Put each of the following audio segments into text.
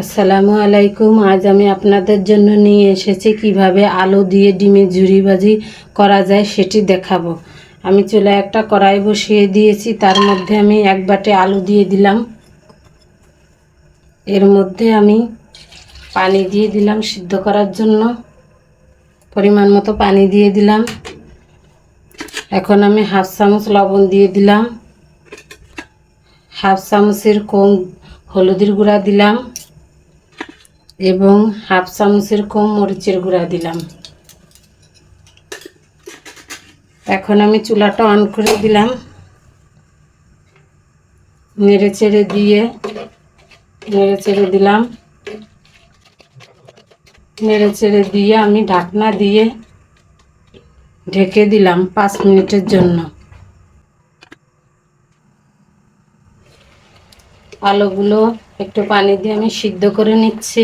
আসসালামু আলাইকুম। আজ আমি আপনাদের জন্য নিয়ে এসেছি কীভাবে আলু দিয়ে ডিমের ঝুরি ভাজি করা যায় সেটি দেখাবো। আমি চুলায় একটা কড়াই বসিয়ে দিয়েছি, তার মধ্যে আমি এক বাটে আলু দিয়ে দিলাম। এর মধ্যে আমি পানি দিয়ে দিলাম সিদ্ধ করার জন্য। পরিমাণ মতো পানি দিয়ে দিলাম। এখন আমি হাফ চামচ লবণ দিয়ে দিলাম। হাফ চামচের কম হলুদের গুঁড়া দিলাম। এবং হাফ চামচের কম মরিচের গুঁড়া দিলাম। এখন আমি চুলাটা অন করে দিলাম। নেড়ে চেড়ে দিয়ে নেড়ে চেড়ে দিলাম। নেড়ে চেড়ে দিয়ে আমি ঢাকনা দিয়ে ঢেকে দিলাম পাঁচ মিনিটের জন্য। আলুগুলো একটু পানি দিয়ে আমি সিদ্ধ করে নিচ্ছি।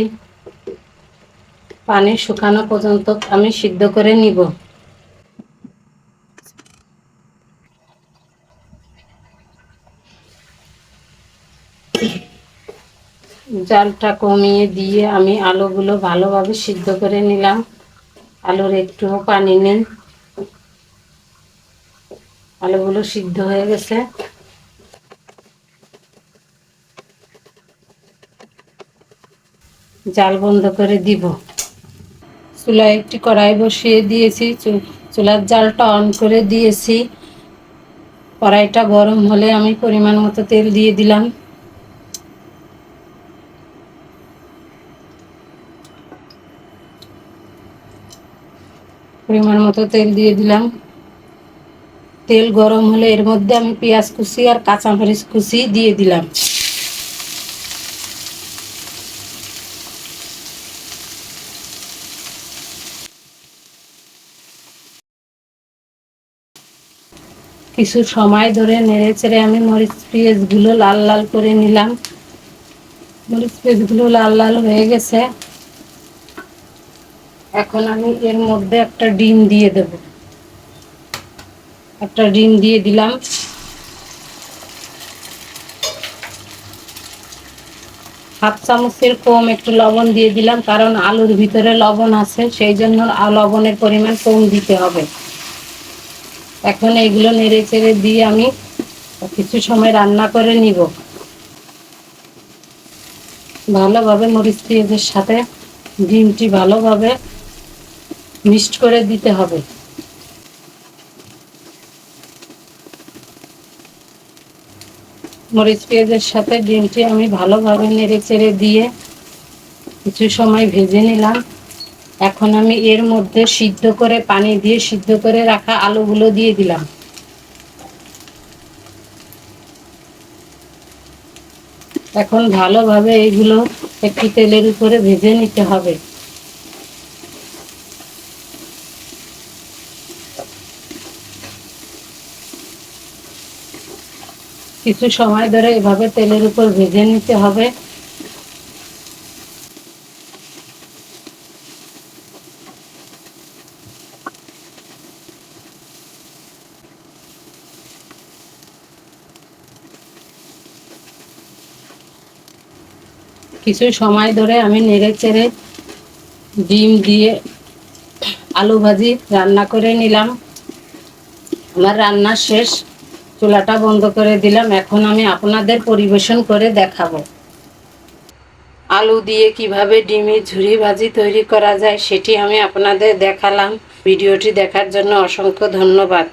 পানি শুকানো পর্যন্ত আমি সিদ্ধ করে নিব। জালটা কমিয়ে দিয়ে আমি আলুগুলো ভালোভাবে সিদ্ধ করে নিলাম। আলুর একটুও পানি নেই। আলুগুলো সিদ্ধ হয়ে গেছে। জাল বন্ধ করে দিব। চুলায় একটি কড়াই বসিয়ে দিয়েছি। চুলার জালটা অন করে দিয়েছি। কড়াইটা গরম হলে আমি পরিমাণ মতো তেল দিয়ে দিলাম। পরিমাণ মতো তেল দিয়ে দিলাম। তেল গরম হলে এর মধ্যে আমি পেঁয়াজ কুচি আর কাঁচামরিচ কুচি দিয়ে দিলাম। কিছু সময় ধরে নেড়ে চেড়ে আমি মরিচ পেঁয়াজগুলো লাল লাল করে নিলাম। মরিচ পেঁয়াজগুলো লাল লাল হয়ে গেছে। এখন আমি এর মধ্যে একটা ডিম দিয়ে দেব। একটা ডিম দিয়ে দিলাম। হাফ চামচের কম একটু লবণ দিয়ে দিলাম, কারণ আলুর ভিতরে লবণ আছে, সেই জন্য লবণের পরিমাণ কম দিতে হবে। এখন এগুলো নেড়ে চেড়ে দিয়ে আমি কিছু সময় রান্না করে নিব। ভালোভাবে মরিচ পেঁয়াজের সাথে ডিমটি ভালোভাবে মিক্সড করে দিতে হবে। মরিচ পেঁয়াজের সাথে ডিমটি আমি ভালোভাবে নেড়ে চেড়ে দিয়ে কিছু সময় ভেজে নিলাম। এখন আমি এর মধ্যে সিদ্ধ করে পানি দিয়ে সিদ্ধ করে রাখা আলুগুলো দিয়ে দিলাম। এখন ভালোভাবে এইগুলো একটি তেলের উপরে ভেজে নিতে হবে। কিছু সময় ধরে এভাবে তেলের উপর ভেজে নিতে হবে। কিছু সময় ধরে আমি নেড়ে চেড়ে ডিম দিয়ে আলু ভাজি রান্না করে নিলাম। আমার রান্না শেষ। চুলাটা বন্ধ করে দিলাম। এখন আমি আপনাদের পরিবেশন করে দেখাবো। আলু দিয়ে কীভাবে ডিমের ঝুরি ভাজি তৈরি করা যায় সেটি আমি আপনাদের দেখালাম। ভিডিওটি দেখার জন্য অসংখ্য ধন্যবাদ।